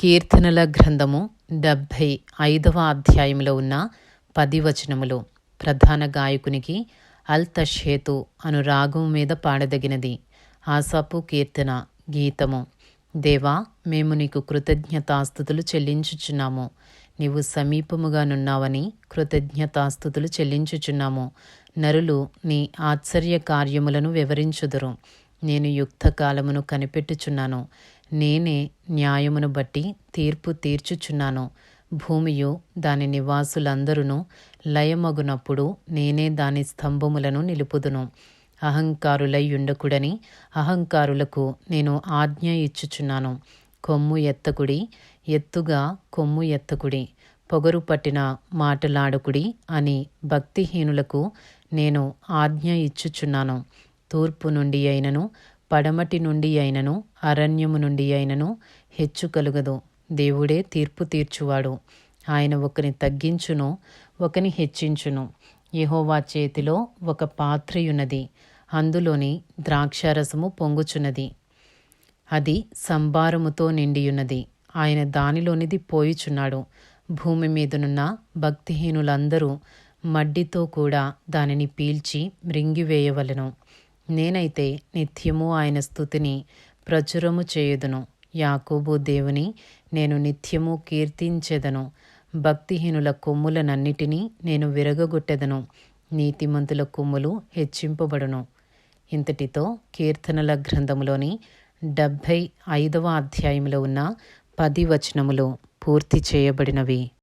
కీర్తనల గ్రంథము డెబ్భై ఐదవ అధ్యాయంలో ఉన్న పది వచనములు ప్రధాన గాయకునికి అల్ తషేతు అను రాగం మీద పాడదగినది. ఆసాపు కీర్తన గీతము. దేవా మేము నీకు కృతజ్ఞతాస్థుతులు చెల్లించుచున్నాము. నీవు సమీపముగా నున్నావని కృతజ్ఞతాస్థుతులు చెల్లించుచున్నాము. నరులు నీ ఆశ్చర్య కార్యములను వివరించుదురు. నేను యుక్త కాలమును కనిపెట్టుచున్నాను. నేనే న్యాయమును బట్టి తీర్పు తీర్చుచున్నాను. భూమియు దాని నివాసులందరూ లయమగునప్పుడు నేనే దాని స్తంభములను నిలుపుదును. అహంకారులై ఉండకుడని అహంకారులకు నేను ఆజ్ఞ ఇచ్చుచున్నాను. కొమ్ము ఎత్తకుడి ఎత్తుగా కొమ్ము ఎత్తకుడి పొగరు పట్టిన మాటలాడకుడి అని భక్తిహీనులకు నేను ఆజ్ఞ ఇచ్చుచున్నాను. తూర్పు నుండి అయినను పడమటి నుండి అయినను అరణ్యము నుండి అయినను హెచ్చు కలుగదు. దేవుడే తీర్పు తీర్చువాడు. ఆయన ఒకని తగ్గించును ఒకని హెచ్చించును. యహోవా చేతిలో ఒక పాత్రయున్నది. అందులోని ద్రాక్షారసము పొంగుచున్నది. అది సంభారముతో నిండియున్నది. ఆయన దానిలోనిది పోయిచున్నాడు. భూమి మీదనున్న భక్తిహీనులందరూ మడ్డితో కూడా దానిని పీల్చి మృంగివేయవలను. నేనైతే నిత్యము ఆయన స్థుతిని ప్రచురము చేయుదును. యాకోబు దేవుని నేను నిత్యము కీర్తించెదను. భక్తిహీనుల కొమ్ములనన్నిటినీ నేను విరగగొట్టెదను. నీతిమంతుల కొమ్ములు హెచ్చింపబడును. ఇంతటితో కీర్తనల గ్రంథములోని డెబ్భై ఐదవ అధ్యాయంలో ఉన్న పది వచనములు పూర్తి చేయబడినవి.